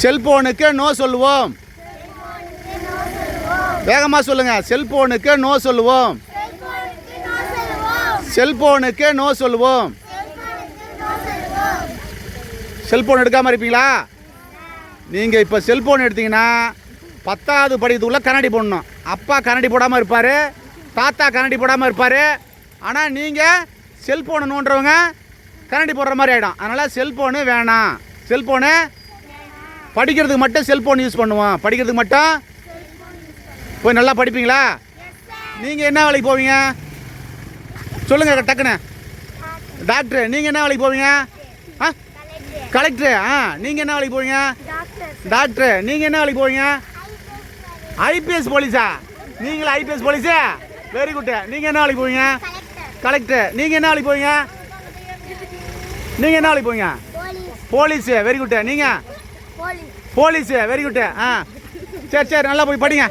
செல்போனுக்கு no சொல்லுவோம். வேகமாக சொல்லுங்க. செல்போனுக்கு நோ சொல்லுவோம். செல்போனுக்கு நோ சொல்லுவோம். செல்போன் எடுக்காமல் இருப்பீங்களா? நீங்கள் இப்போ செல்போன் எடுத்தீங்கன்னா பத்தாவது படிக்கிறதுக்குள்ளே கண்ணாடி போடணும். அப்பா கண்ணாடி போடாமல் இருப்பார் தாத்தா கண்ணாடி போடாமல் இருப்பார். ஆனால் நீங்கள் செல்போனை நோண்டுறவங்க கண்ணாடி போடுற மாதிரி ஆகிடும் அதனால் செல்போனு வேணாம். செல்போனு படிக்கிறதுக்கு மட்டும் செல்போன் யூஸ் பண்ணுவோம் படிக்கிறதுக்கு மட்டும்? போய் நல்லா படிப்பீங்களா? நீங்கள் என்ன வேலைக்கு போவீங்க? சொல்லுங்கள் டக்குன்னு. டாக்டர் நீங்கள் என்ன வேலைக்கு போவீங்க? ஆ? கலெக்டர் ஆ நீங்கள் என்ன வேலைக்கு போவீங்க? டாக்டர் நீங்கள் என்ன வேலைக்கு போவீங்க? ஐபிஎஸ் போலீஸா நீங்களும் ஐபிஎஸ் போலீஸா வெரி குட் நீங்கள் என்ன வேலைக்கு போவீங்க? கலெக்டர் நீங்கள் என்ன வேலைக்கு போவீங்க? நீங்கள் என்ன வேலைக்கு போவீங்க? போலீஸு வெரி குட் நீங்கள் போலீஸு வெரி குட் ஆ சரி சரி நல்லா போய் படிங்க.